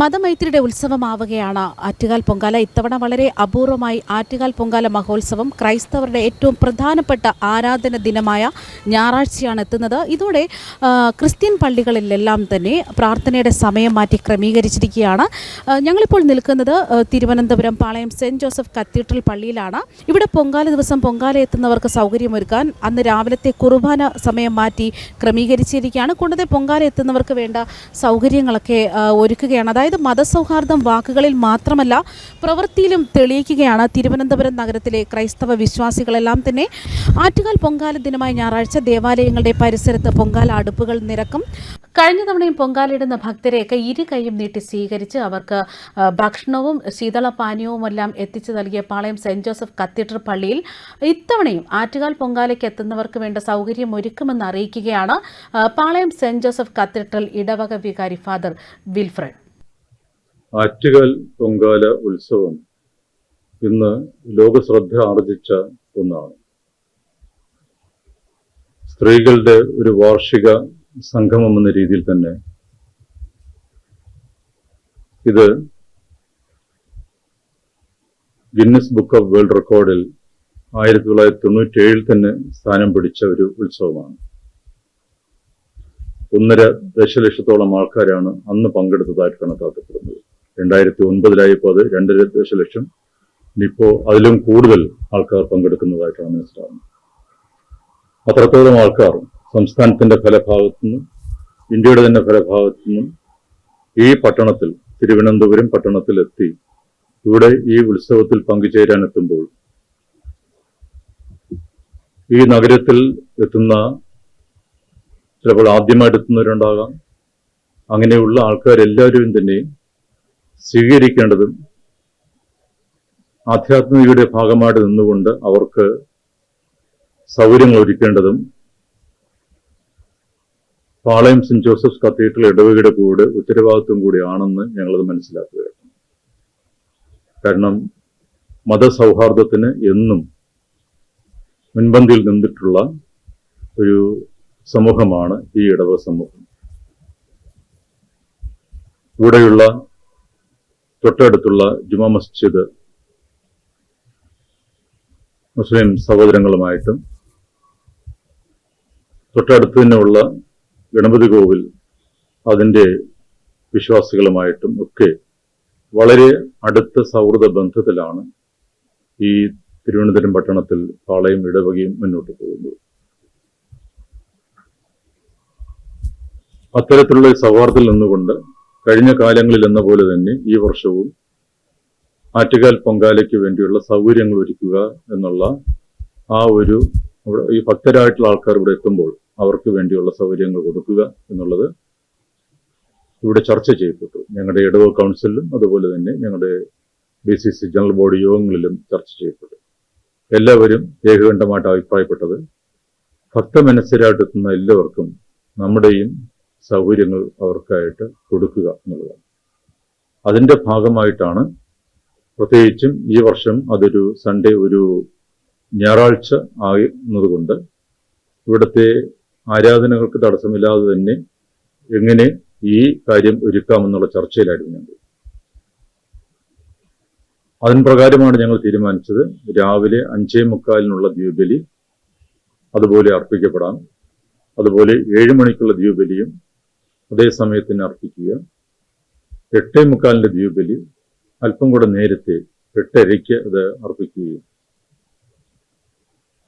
മതമൈത്രിയുടെ ഉത്സവമാവുകയാണ് ആറ്റുകാൽ പൊങ്കാല. ഇത്തവണ വളരെ അപൂർവമായി ആറ്റുകാൽ പൊങ്കാല മഹോത്സവം ക്രൈസ്തവരുടെ ഏറ്റവും പ്രധാനപ്പെട്ട ആരാധന ദിനമായ ഞായറാഴ്ചയാണ് എത്തുന്നത്. ഇതോടെ ക്രിസ്ത്യൻ പള്ളികളിലെല്ലാം തന്നെ പ്രാർത്ഥനയുടെ സമയം മാറ്റി ക്രമീകരിച്ചിരിക്കുകയാണ്. ഞങ്ങളിപ്പോൾ നിൽക്കുന്നത് Thiruvananthapuram Palayam saint Joseph cathedral പള്ളിയിലാണ്. ഇവിടെ പൊങ്കാല ദിവസം പൊങ്കാല എത്തുന്നവർക്ക് സൗകര്യമൊരുക്കാൻ അന്ന് രാവിലത്തെ കുർബാന സമയം മാറ്റി ക്രമീകരിച്ചിരിക്കുകയാണ്. കൂടാതെ പൊങ്കാല എത്തുന്നവർക്ക് വേണ്ട സൗകര്യങ്ങളൊക്കെ ഒരുക്കുകയാണ്. അതായത് മതസൗഹാർദ്ദം വാക്കുകളിൽ മാത്രമല്ല പ്രവൃത്തിയിലും തെളിയിക്കുകയാണ് തിരുവനന്തപുരം നഗരത്തിലെ ക്രൈസ്തവ വിശ്വാസികളെല്ലാം തന്നെ. ആറ്റുകാൽ പൊങ്കാല ദിനമായ ഞായറാഴ്ച ദേവാലയങ്ങളുടെ പരിസരത്ത് പൊങ്കാല അടുപ്പുകൾ നിരക്കും. കഴിഞ്ഞ തവണയും പൊങ്കാലയിടുന്ന ഭക്തരെയൊക്കെ ഇരു കൈയും നീട്ടി സ്വീകരിച്ച് അവർക്ക് ഭക്ഷണവും ശീതളപാനീയവുമെല്ലാം എത്തിച്ചു നൽകിയ പാളയം സെന്റ് ജോസഫ് കത്തീഡ്രൽ പള്ളിയിൽ ഇത്തവണയും ആറ്റുകാൽ പൊങ്കാലയ്ക്ക് എത്തുന്നവർക്ക് വേണ്ട സൗകര്യം ഒരുക്കുമെന്ന് അറിയിക്കുകയാണ് പാളയം സെന്റ് ജോസഫ് കത്തീഡ്രൽ ഇടവക വികാരി ഫാദർ വിൽഫ്രഡ്. ആറ്റുകാൽ പൊങ്കാല ഉത്സവം ഇന്ന് ലോകശ്രദ്ധ ആർജിച്ച ഒന്നാണ്. സ്ത്രീകളുടെ ഒരു വാർഷിക സംഗമം എന്ന രീതിയിൽ തന്നെ ഇത് ഗിന്നസ് ബുക്ക് ഓഫ് വേൾഡ് റെക്കോർഡിൽ ആയിരത്തി തൊള്ളായിരത്തി തൊണ്ണൂറ്റി ഏഴിൽ തന്നെ സ്ഥാനം പിടിച്ച ഒരു ഉത്സവമാണ്. ഒന്നര ദശലക്ഷത്തോളം ആൾക്കാരാണ് അന്ന് പങ്കെടുത്തതായിട്ട് കണക്കാക്കപ്പെടുന്നത്. രണ്ടായിരത്തി ഒൻപതിലായപ്പോൾ അത് രണ്ടര ദശലക്ഷം. ഇനിയിപ്പോ അതിലും കൂടുതൽ ആൾക്കാർ പങ്കെടുക്കുന്നതായിട്ടാണ് മനസ്സിലാവുന്നത്. അത്രത്തോളം ആൾക്കാർ സംസ്ഥാനത്തിന്റെ പല ഭാഗത്തു നിന്നും ഇന്ത്യയുടെ തന്നെ പല ഭാഗത്തു നിന്നും ഈ പട്ടണത്തിൽ തിരുവനന്തപുരം പട്ടണത്തിലെത്തി ഇവിടെ ഈ ഉത്സവത്തിൽ പങ്കുചേരാനെത്തുമ്പോൾ ഈ നഗരത്തിൽ എത്തുന്ന ചിലപ്പോൾ ആദ്യമായിട്ട് എത്തുന്നവരുണ്ടാകാം അങ്ങനെയുള്ള ആൾക്കാരെല്ലാവരും തന്നെ സ്വീകരിക്കേണ്ടതും ആധ്യാത്മികയുടെ ഭാഗമായിട്ട് നിന്നുകൊണ്ട് അവർക്ക് സൗകര്യങ്ങൾ ഒരുക്കേണ്ടതും പാളയം സെന്റ് ജോസഫ്സ് കത്തീഡ്രൽ ഇടവകയുടെ കൂടെ ഉത്തരവാദിത്വം കൂടിയാണെന്ന് ഞങ്ങളത് മനസ്സിലാക്കുകയാണ്. കാരണം മതസൗഹാർദ്ദത്തിന് എന്നും മുൻപന്തിയിൽ നിന്നിട്ടുള്ള ഒരു സമൂഹമാണ് ഈ ഇടവ സമൂഹം. ഇവിടെയുള്ള തൊട്ടടുത്തുള്ള ജുമാ മസ്ജിദ് മുസ്ലിം സഹോദരങ്ങളുമായിട്ടും തൊട്ടടുത്ത് തന്നെയുള്ള ഗണപതി കോവിൽ അതിന്റെ വിശ്വാസികളുമായിട്ടും ഒക്കെ വളരെ അടുത്ത സൗഹൃദ ബന്ധത്തിലാണ് ഈ തിരുവനന്തപുരം പട്ടണത്തിൽ പാളയും ഇടവകയും മുന്നോട്ട് പോകുന്നത്. അത്തരത്തിലുള്ള സൗഹാർദ്ദത്തിൽ നിന്നുകൊണ്ട് കഴിഞ്ഞ കാലങ്ങളിൽ എന്ന പോലെ തന്നെ ഈ വർഷവും ആറ്റുകാൽ പൊങ്കാലയ്ക്ക് വേണ്ടിയുള്ള സൗകര്യങ്ങൾ ഒരുക്കുക എന്നുള്ള ആ ഒരു ഈ ഭക്തരായിട്ടുള്ള ആൾക്കാർ ഇവിടെ എത്തുമ്പോൾ അവർക്ക് വേണ്ടിയുള്ള സൗകര്യങ്ങൾ കൊടുക്കുക എന്നുള്ളത് ഇവിടെ ചർച്ച ചെയ്യപ്പെട്ടു. ഞങ്ങളുടെ ഇടവ കൗൺസിലും അതുപോലെ തന്നെ ഞങ്ങളുടെ B C C general body യോഗങ്ങളിലും ചർച്ച ചെയ്യപ്പെട്ടു. എല്ലാവരും ഏകകണ്ഠമായിട്ട് അഭിപ്രായപ്പെട്ടത് ഭക്തമനസ്സരായിട്ടെത്തുന്ന എല്ലാവർക്കും നമ്മുടെയും സൗകര്യങ്ങൾ അവർക്കായിട്ട് കൊടുക്കുക എന്നുള്ളതാണ്. അതിന്റെ ഭാഗമായിട്ടാണ് പ്രത്യേകിച്ചും ഈ വർഷം അതൊരു സൺഡേ ഒരു ഞായറാഴ്ച ആകുന്നതുകൊണ്ട് ഇവിടുത്തെ ആരാധനകൾക്ക് തടസ്സമില്ലാതെ തന്നെ എങ്ങനെ ഈ കാര്യം ഒരുക്കാമെന്നുള്ള ചർച്ചയിലായിരുന്നു ഞങ്ങൾ അതിന് പ്രകാരമാണ് ഞങ്ങൾ തീരുമാനിച്ചത്. രാവിലെ അഞ്ചേ മുക്കാലിനുള്ള ദ്വീപലി അതുപോലെ അർപ്പിക്കപ്പെടാം. അതുപോലെ ഏഴ് മണിക്കുള്ള ദ്വീപലിയും അതേ സമയത്തിന് അർപ്പിക്കുക. എട്ടേ മുക്കാലിന്റെ ദ്വീപലി അല്പം കൂടെ നേരത്തെ എട്ടരയ്ക്ക് അത് അർപ്പിക്കുകയും.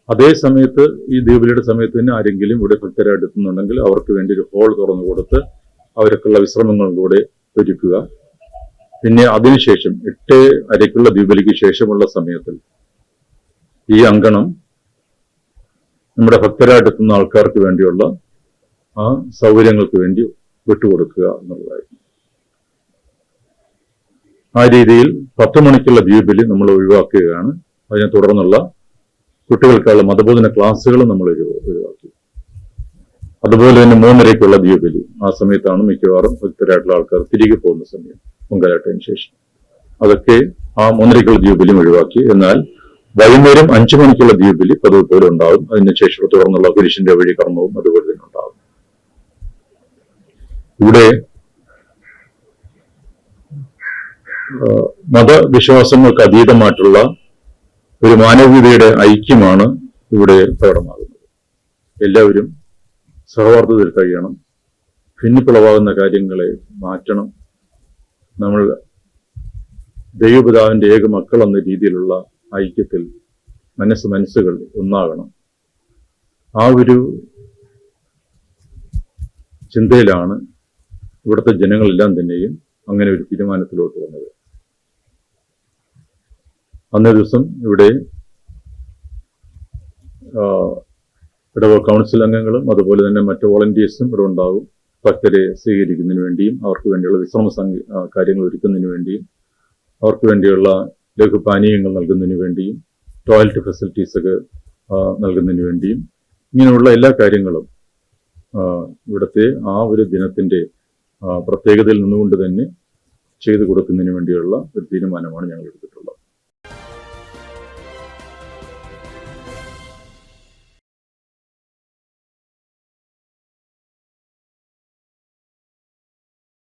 അതേ സമയത്ത് ഈ ദ്വീപലിയുടെ സമയത്ത് തന്നെ ആരെങ്കിലും ഇവിടെ ഭക്തരായിട്ട് എത്തുന്നുണ്ടെങ്കിൽ അവർക്ക് വേണ്ടി ഒരു ഹോൾ തുറന്നു കൊടുത്ത് അവർക്കുള്ള വിശ്രമങ്ങളും കൂടെ ഒരുക്കുക. പിന്നെ അതിനുശേഷം എട്ട് അരയ്ക്കുള്ള ദ്വീപലിക്ക് ശേഷമുള്ള സമയത്തിൽ ഈ അങ്കണം നമ്മുടെ ഭക്തരായിട്ട് എത്തുന്ന ആൾക്കാർക്ക് വേണ്ടിയുള്ള ആ സൗകര്യങ്ങൾക്ക് വേണ്ടി വിട്ടുകൊടുക്കുക എന്നുള്ളതായിരുന്നു. ആ രീതിയിൽ പത്ത് മണിക്കുള്ള ദ്വീപിൽ നമ്മൾ ഒഴിവാക്കുകയാണ്. അതിനെ തുടർന്നുള്ള കുട്ടികൾക്കുള്ള മതബോധന ക്ലാസ്സുകൾ നമ്മൾ ഒഴിവാക്കി. അതുപോലെ തന്നെ മൂന്നരയ്ക്കുള്ള ദ്വീപലി ആ സമയത്താണ് മിക്കവാറും ഭക്തരായിട്ടുള്ള ആൾക്കാർ തിരികെ പോകുന്ന സമയം പൊങ്കലാട്ടതിന് ശേഷം. അതൊക്കെ ആ മൂന്നരയ്ക്കുള്ള ദ്വീപലിയും ഒഴിവാക്കി. എന്നാൽ വൈകുന്നേരം അഞ്ചു മണിക്കുള്ള ദ്വീപലി പതിവ് പോലെ ഉണ്ടാവും. അതിന് ശേഷം തുടർന്നുള്ള കുരിശിന്റെ വഴി കർമ്മവും അതുപോലെ തന്നെ ഇവിടെ മതവിശ്വാസങ്ങൾക്ക് അതീതമായിട്ടുള്ള ഒരു മാനവികതയുടെ ഐക്യമാണ് ഇവിടെ പ്രകടമാകുന്നത്. എല്ലാവരും സഹവർദ്ദത്തിൽ കഴിയണം ഭിന്നിപ്പിളവാകുന്ന കാര്യങ്ങളെ മാറ്റണം. നമ്മൾ ദൈവപിതാവിന്റെ ഏക മക്കൾ എന്ന രീതിയിലുള്ള ഐക്യത്തിൽ മനസ്സ് മനസ്സുകൾ ഒന്നാകണം. ആ ഒരു ചിന്തയിലാണ് ഇവിടുത്തെ ജനങ്ങളെല്ലാം തന്നെയും അങ്ങനെ ഒരു തീരുമാനത്തിലോട്ട് വന്നത്. അന്നേ ദിവസം ഇവിടെ ഇടവ കൗൺസിൽ അംഗങ്ങളും അതുപോലെ തന്നെ മറ്റു വോളണ്ടിയേഴ്സും ഇവിടെ ഉണ്ടാകും ഭക്തരെ സ്വീകരിക്കുന്നതിന് വേണ്ടിയും അവർക്ക് വേണ്ടിയുള്ള വിശ്രമ കാര്യങ്ങൾ ഒരുക്കുന്നതിന് വേണ്ടിയും അവർക്ക് വേണ്ടിയുള്ള ലഘുപാനീയങ്ങൾ നൽകുന്നതിന് വേണ്ടിയും ടോയ്ലറ്റ് ഫെസിലിറ്റീസ് ഒക്കെ ആ, നൽകുന്നതിന് വേണ്ടിയും ഇങ്ങനെയുള്ള എല്ലാ കാര്യങ്ങളും ഇവിടുത്തെ ആ ഒരു ദിനത്തിന്റെ ആ, പ്രത്യേകതയിൽ നിന്നുകൊണ്ട് തന്നെ ചെയ്തു കൊടുക്കുന്നതിന് വേണ്ടിയുള്ള ഒരു തീരുമാനമാണ് ഞങ്ങൾ എടുത്തിട്ടുള്ളത്